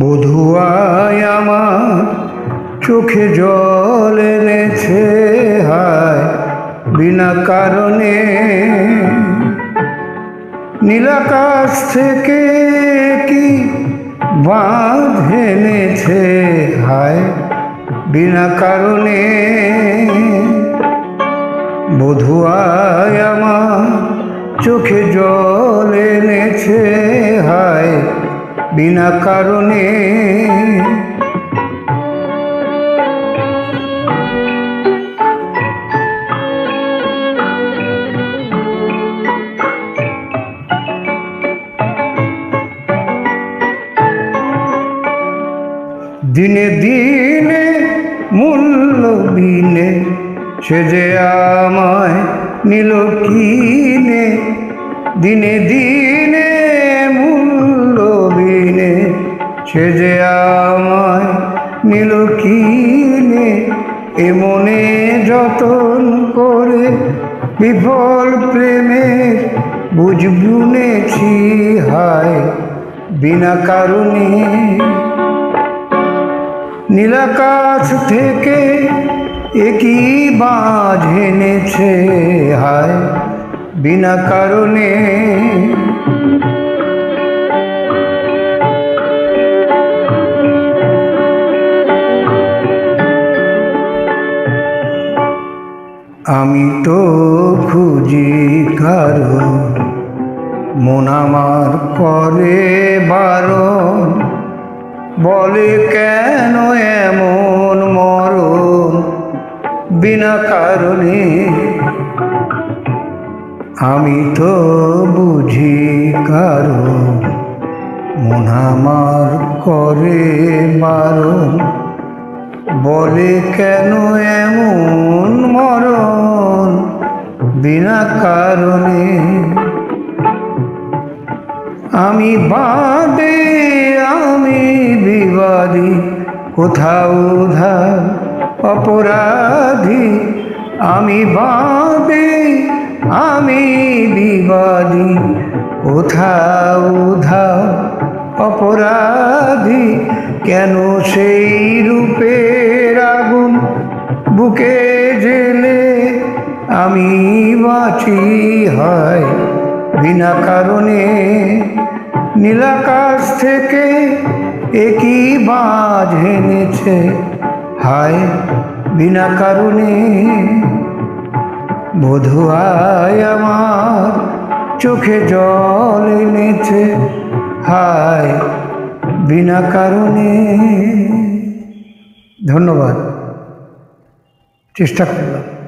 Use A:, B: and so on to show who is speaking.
A: বধুয়ায় আমার চোখে জল এনেছে, হায়, বিনা কারণে। নীলাকাশ থেকে কি বাঁধ এনেছে, হায়, বিনা কারণে। বধুয়ায় আমার চোখে জল বিনা কারণে দিনে দিনে মূল্য বিনে সে যে আমায় নিল কিনে দিনে দিনে সে যে আমায় নিল কিনে এ মনে যতন করে বিফল প্রেমের বুঝ বুনেছি, হায়, বিনা কারণে। নীলাকাশ থেকে একই বাঁধ এনেছে, হায়, বিনা কারণে। আমি তো খুঁজি কারও, মন আমার করে বারণ। বলে কেন এমন মরণ? বিনা কারণে। আমি তো বুঝি কারও মন আমার করে বারণ। বলে কেন এমন মরণ? বিনা কারণে। আমি বাদে, আমি বিবাদী, কোথাও ধার অপরাধী। আমি বাদে, আমি বিবাদী, কোথাও ধার অপরাধী। কেন সেই আগুন বুকে জেলে আমি বাঁচি, হয়। বিনা কারণে নীলাকাশ থেকে একই বাজ এনেছে হায়। বিনা কারণে বধুয়ায় আমার চোখে জল এনেছে, হায়। বিনা কারণে ধন্যবাদ। চেষ্টা করলাম।